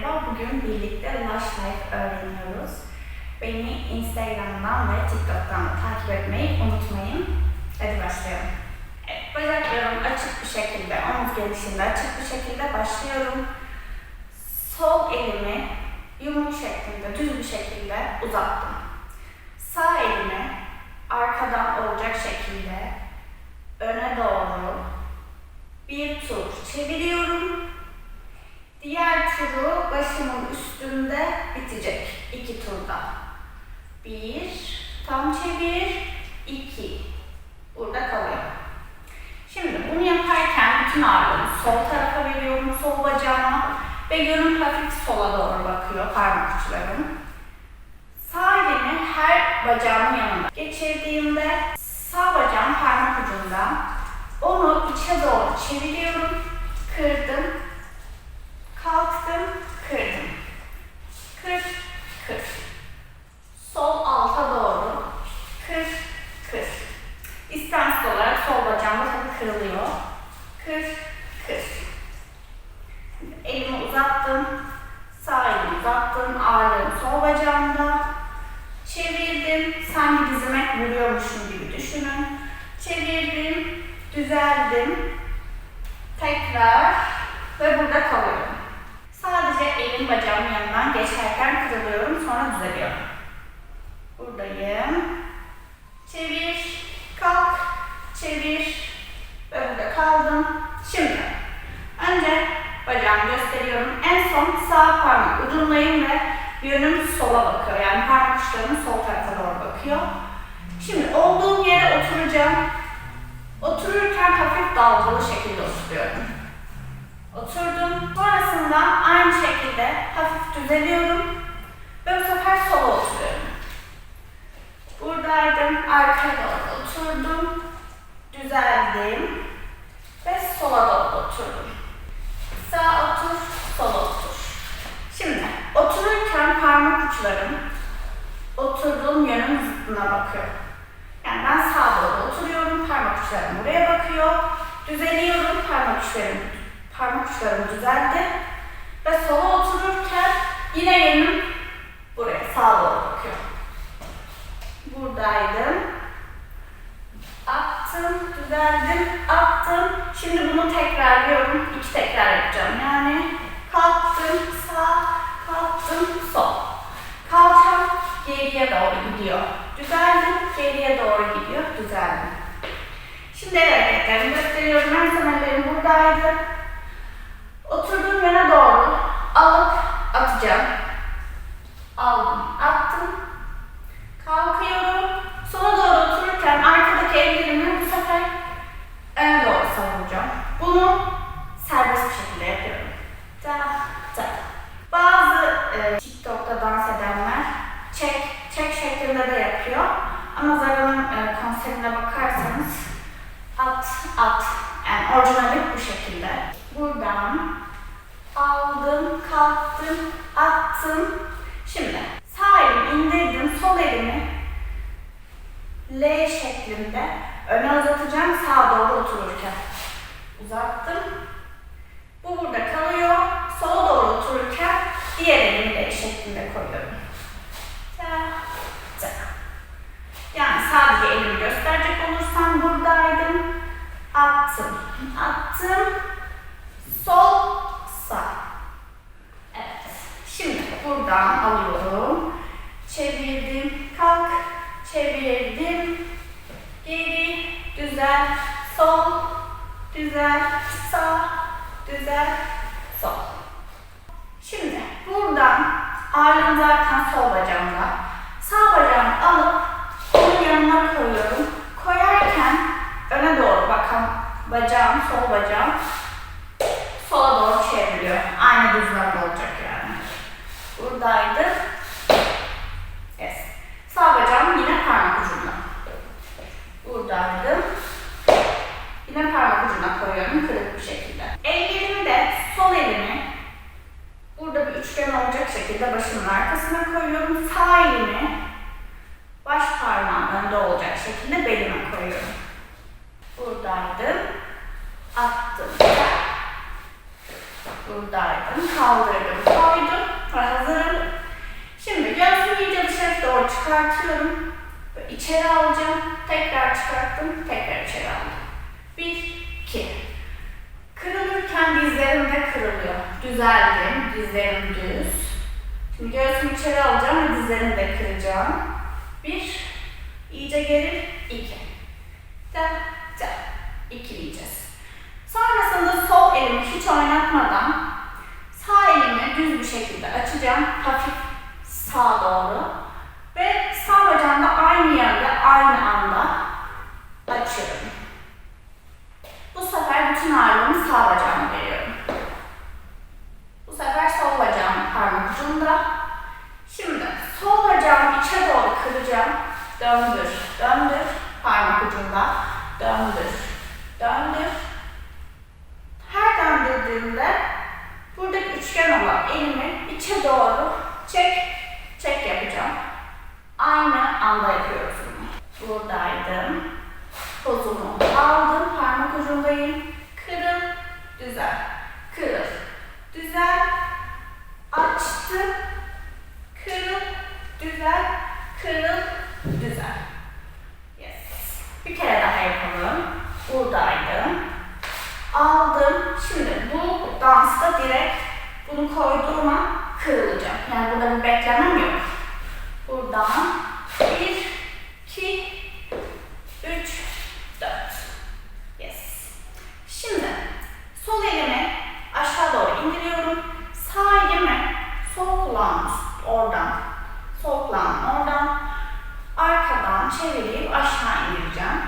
merhaba. Bugün birlikte Lush Life öğreniyoruz. Beni Instagram'dan ve TikTok'tan takip etmeyi unutmayın. Hadi başlayalım. Evet, bacaklarım açık bir şekilde, omuz genişliğinde açık bir şekilde başlıyorum. Sol elimi yumruk şeklinde, düz bir şekilde uzattım. Sağ elimi arkadan olacak şekilde öne doğru bir tur çeviriyorum. Diğer turu başımın üstünde bitecek. iki turda. Bir, tam çevir, iki. Burada kalıyor. Şimdi bunu yaparken bütün ağırlığımı sol tarafa veriyorum, sol bacağıma ve yönüm hafif sola doğru bakıyor parmak uçlarım. Sağ elimi her bacağımın yanında geçirdiğimde sağ bacağım parmak ucunda onu içe doğru çeviriyorum, kırdım, kalktım, kırdım. Kır, kır. Sol alta doğru, kır, kır. İstemsiz olarak sol bacağım da tabii kırılıyor. Kır, kır. Elimi uzattım, sağ elimi uzattım, ağırlığım sol bacağımda. Çevirdim, sanki dizime vuruyormuşum gibi düşünün. Çevirdim, düzeldim. Tekrar ve burada kalıyorum. Sadece elim bacağımın yanından geçerken kırılıyorum, sonra düzeliyorum. Buradayım. Çevir, kalk, çevir ve burada kaldım. Şimdi önce bacağımı gösteriyorum. En son sağ parmak ucundayım ve yönüm sola bakıyor. Yani parmak uçlarım sol tarafa doğru bakıyor. Şimdi olduğum yere oturacağım. Otururken hafif dalgalı şekilde oturuyorum. Oturdum. Sonrasında aynı şekilde hafif düzeliyorum. Ve bu sefer sola oturuyorum. Buradaydım. Arkaya doğru oturdum. Düzeldim. Ve sola doğru oturdum. Sağ otur, sola otur. Şimdi otururken parmak uçlarım oturduğum yönün zıttına bakıyor. Yani ben sağa doğru oturuyorum, parmak uçlarım buraya bakıyor. Düzeliyorum, parmak uçlarım, parmak uçlarım düzeldi. Ve sola otururken yine yönüm buraya, sağa doğru bakıyor. Buradaydım. Attım, düzeldim, attım. Şimdi bunu tekrarlıyorum. İki tekrar yapacağım. Yani kalktım, sağ, kalktım, sol. Kalçam geriye doğru gidiyor. Düzeldim, geriye doğru gidiyor, düzeldim. Şimdi el Ön semerlerim buradaydı. Oturduğum yöne doğru alıp atacağım. Aldım, attım. Kalkıyorum. Sola doğru otururken arkadaki ellerimi bu sefer öne doğru savuracağım. Bunu serbest bir şekilde yapıyorum. Da, da. Bazı e, TikTok'ta dans edenler çek, çek şeklinde de yapıyor. Ama Zara'nın e, konserine bakarsanız at, at. Yani orijinali bu şekilde. Buradan aldım, kalktım, attım. Şimdi sağ elimi indirdim, sol elimi L şeklinde öne uzatacağım sağa doğru otururken. Uzattım. Bu burada kalıyor. Sola doğru otururken diğer elimi L şeklinde koyuyorum. Yani sadece elimi gösterecek olursam buradaydım. Attım. Attım. Sol, sağ. Evet. Şimdi buradan alıyorum. Çevirdim. Kalk. Çevirdim. Geri. Düzel. Sol. Düzel. Sağ. Düzel. Sol. Şimdi buradan ağırlığım zaten sol bacağımda. Sağ bacağımı alıp onun yanına koyuyorum. Koyarken bacağım, sol bacağım sola doğru çevriliyor. Aynı düzlemde olacak yani. Buradaydı. Yes. Sağ bacağım yine parmak ucunda. Buradaydım. Yine parmak ucuna koyuyorum kırık bir şekilde. Ellerimi de sol elimi burada bir üçgen olacak şekilde başımın arkasına koyuyorum. Sağ elimi baş parmağım önde olacak şekilde belime koyuyorum. Buradaydım. Attım. Buradaydım. Kaldırdım, koydum hazırım. Şimdi göğsümü iyice dışarı doğru çıkartıyorum. Ve içeri alacağım. Tekrar çıkarttım, tekrar içeri aldım. Bir, iki. Kırılırken dizlerim de kırılıyor. Düzeldim, dizlerim düz. Şimdi göğsümü içeri alacağım ve dizlerimi de kıracağım. Bir, iyice geril, iki. Da, da, ikileyeceğiz. Sonrasında sol elimi hiç oynatmadan sağ elimi düz bir şekilde açacağım. Hafif sağa doğru. Ve sağ bacağımda aynı yönde, aynı anda açıyorum. Bu sefer bütün ağırlığımı sağ bacağıma veriyorum. Bu sefer sol bacağım parmak ucunda. Şimdi sol bacağımı içe doğru kıracağım. Döndür, döndür. Parmak ucunda. Döndür, döndür. Her döndürdüğümde buradaki üçgen olan elimi içe doğru çek, çek yapacağım. Aynı anda yapıyoruz bunu. Buradaydım. Pozumu aldım, parmak ucundayım. Kırıl, düzel, kırıl, düzel, açtım, kırıl, düzel, kırıl, düzel. Yes. Bir kere daha yapalım. Buradaydım. Aldım. Şimdi bu dansta direkt bunu koyduğuma kırılacağım. Yani burada bir beklemem yok. Buradan bir, iki, üç, dört. Yes. Şimdi sol elimi aşağı doğru indiriyorum. Sağ elimi sol kulağım oradan, sol kulağım oradan arkadan çevirip aşağı indireceğim.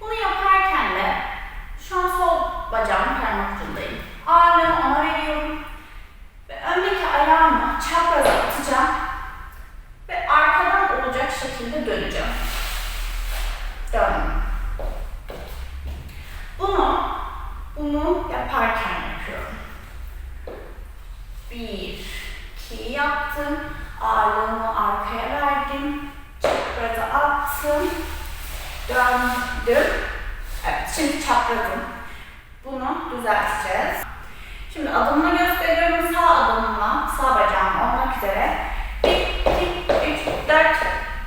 Bunu yaparken de şu an sol bacağımın parmak ucundayım. Ağırlığımı ona veriyorum. Ve öndeki ayağımı çapraza atacağım. Ve arkadan olacak şekilde döneceğim. Dön. Bunu, bunu yaparken yapıyorum. Bir, iki yaptım. Ağırlığımı arkaya verdim. Çapraza attım. Döndüm. Evet, şimdi çaprazım. Bunu düzelteceğiz. Şimdi adımını gösteriyorum. Sağ adımla, sağ bacağım olmak üzere. 1, 2, 3, 4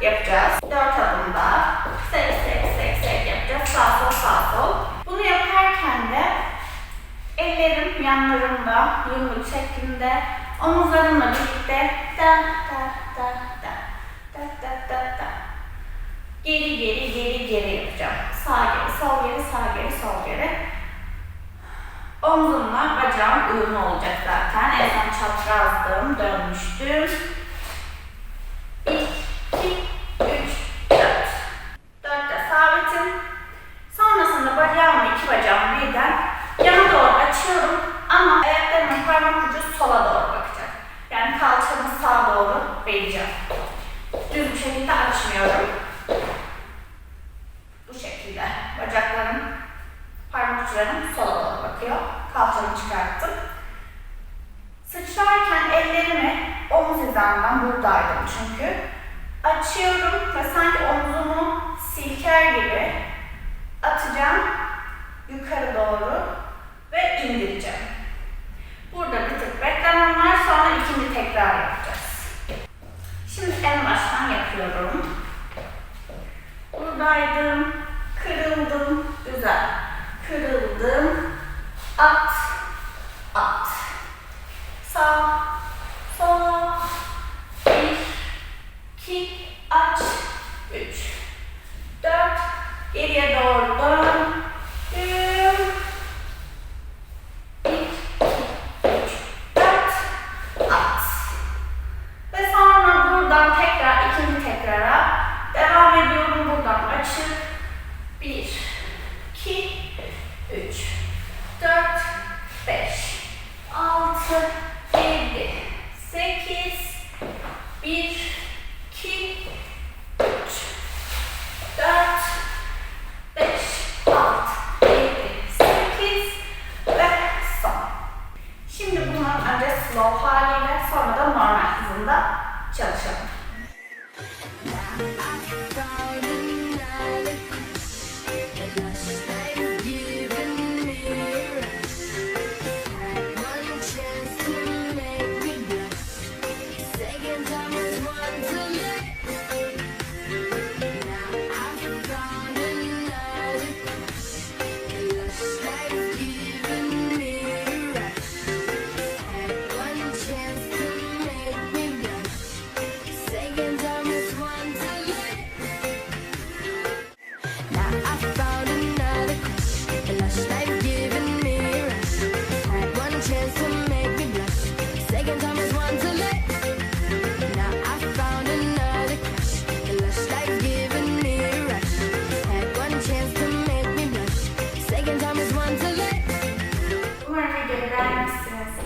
yapacağız. 4 adımda sek sek sek sek yapacağız. Sağ sol, sağ sol. Bunu yaparken de ellerim yanlarımda, yumruk şeklinde, omuzlarımla birlikte da da da da da da da da geri geri geri geri yapacağım. Sağ geri, sol geri, sağ geri, sol geri. Omzumla bacağım uyumlu olacak zaten. En son çaprazdım, dönmüştüm. 1, 2, 3, 4. 4'te sabitim. Sonrasında bacağımı, iki bacağımı birden yana doğru açıyorum. Ama ayaklarımın parmak ucu sola doğru bakacak. Yani kalçamı sağa vereceğim. Düz bir şekilde açmıyorum. Bu şekilde. Bacaklarım, parmak uçlarım sola doğru bakıyor. Kalçamı çıkarttım. Sıçrarken ellerimi omuz hizamdan buradaydım çünkü. Açıyorum ve sanki omzumu silker gibi atacağım yukarı doğru ve indireceğim. Burada bir tık beklemem var sonra ikinci tekrar yapacağız. En baştan yapıyorum. Buradaydım, kırıldım, güzel. Kırıldım,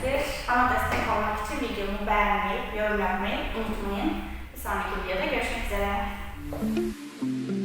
Bana destek olmak için videomu beğenmeyi, yorum yapmayı unutmayın. Bir sonraki videoda görüşmek üzere.